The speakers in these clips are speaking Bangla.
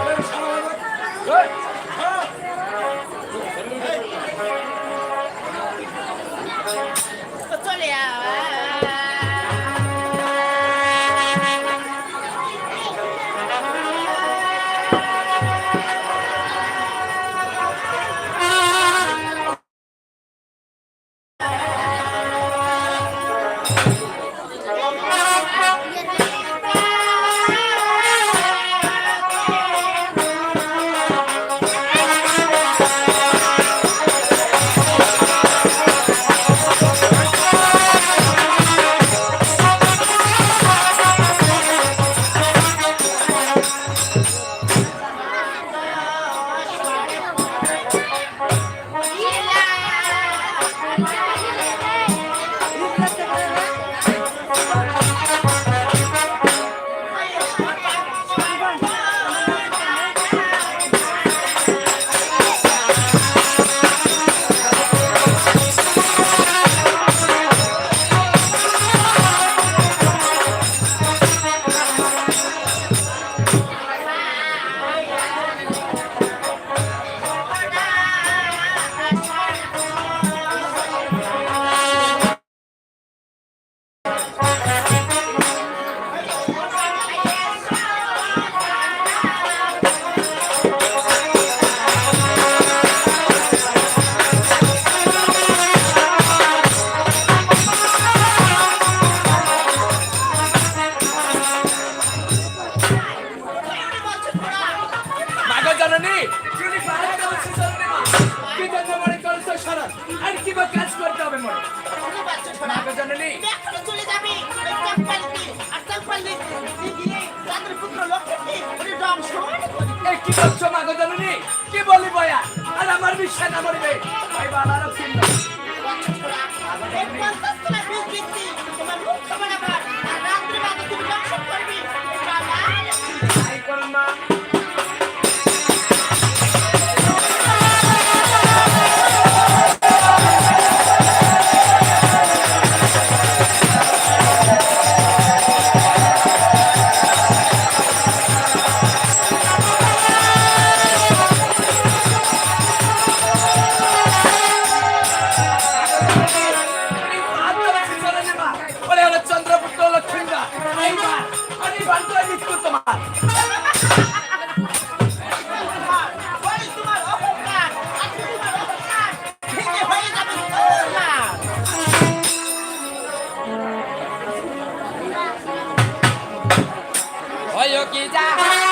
Hey! কি বলছো মাগো জননী কি বলি বয়া? আর আমার বিশ্বাস না মরবে। ভাই বাবা আর চিন্তা তোমার মুখ খাবার আর রাত্রি よきじゃ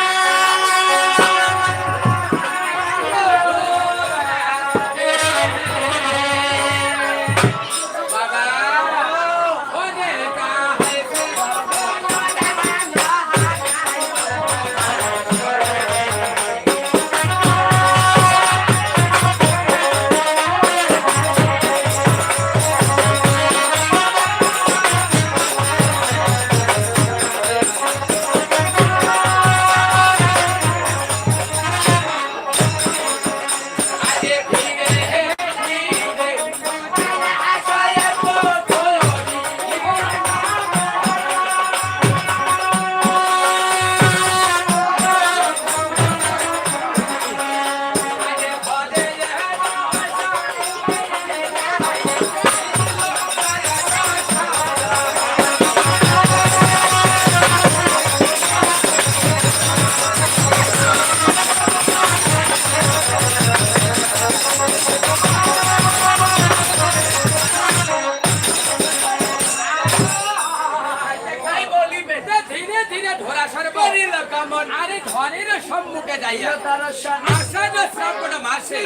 আশা না সবটা মাসে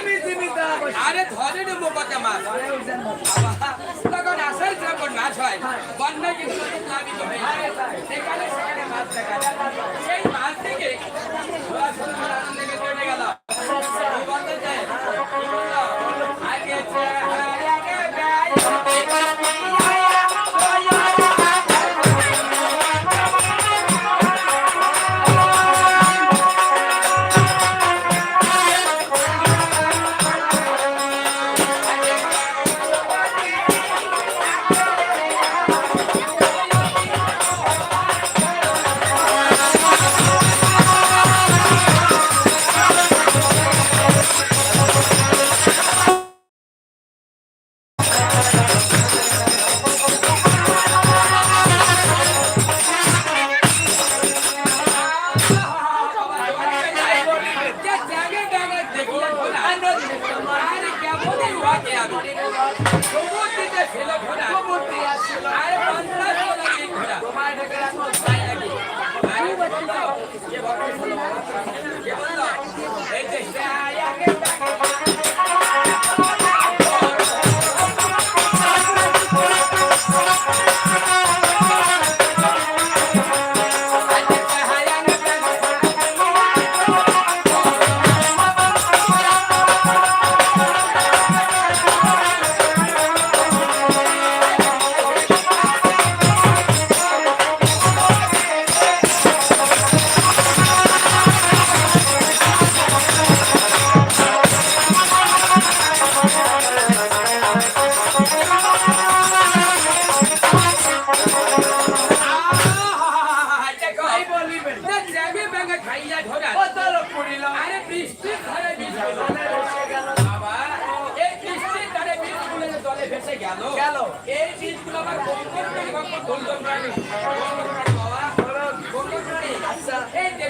আরে ধরে নেব কটা মাস তখন আশার সবকট মাস হয় বন্যা কিন্তু আচ্ছা এই যে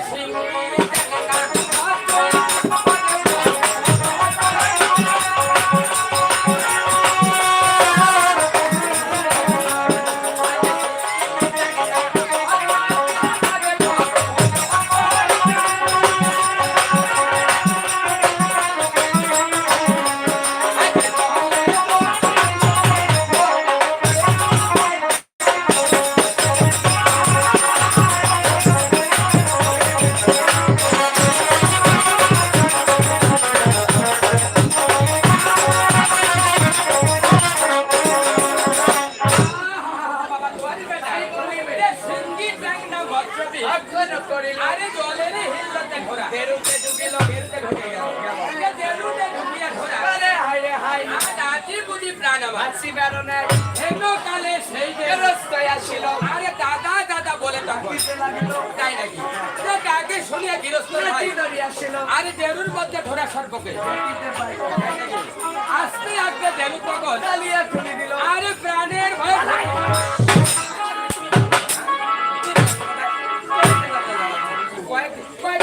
আরে দেরুর মধ্যে ঘোরা সর্বকে। আস্তে আস্তে দেরু তখন আরে প্রাণের ভয়। কয়েক কয়েক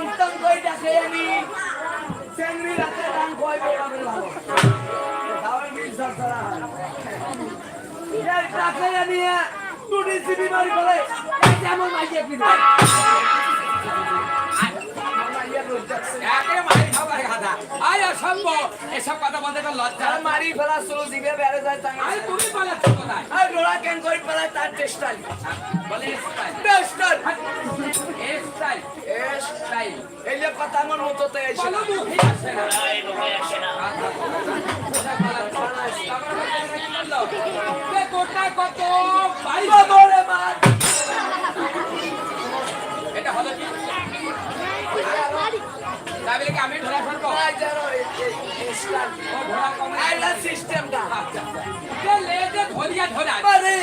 অন্তম কই ডাকে আমি? চেংড়ি রাতে গান কই বেড়াবে ভালো তাহলে মিল বলে কেমন মাইকে মাইয়ে আয় অসম্ভব এসব কথা বলতে তো লজ্জা মারি ফেলা শুরু দিবে বেড়ে যায় আরে তুমি বলে কোথায় আর ডোরা কেন কই ফেলায় তার চেষ্টাই বলে স্টাইল চেষ্টাই স্টাইল এস স্টাইল এই যে কথা আমার মতোতে এসে বলো মুখে আসে না এ গোটায় কত হলো কি তাই বলে কি আমি ঢোলা ফেলব আইলা সিস্টেমটা আচ্ছা লেজে ধরিয়া ধরা আরে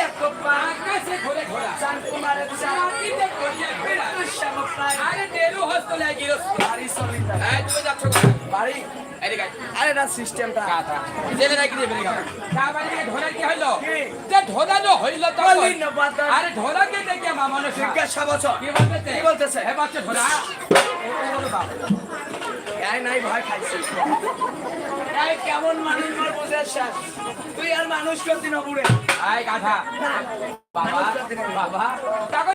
আকাশে ঘুরে ঘোরা চান কুমারের চান মাটিতে ঘোরা আরে দেরু হস্তলে গিরস্ত বাড়ি সলিতা এই তুমি যাচ্ছ বাড়ি আরে না সিস্টেমটা গাধা। জেলে রাখি দিয়ে তা বাড়ি থেকে কি হইল? যে ঢোলানো হইল তখন। বলি না বাতা দেখে মা জিজ্ঞাসা বছর কি বলতেছে? কি বলতেছে? হে বাচ্চা ঢোলা। এই নাই ভয় খাইছিস। এই কেমন মানুষ মোর বুঝে শেষ তুই আর মানুষ করতি না বুড়ে। আয় গাধা। বাবা, বাবা,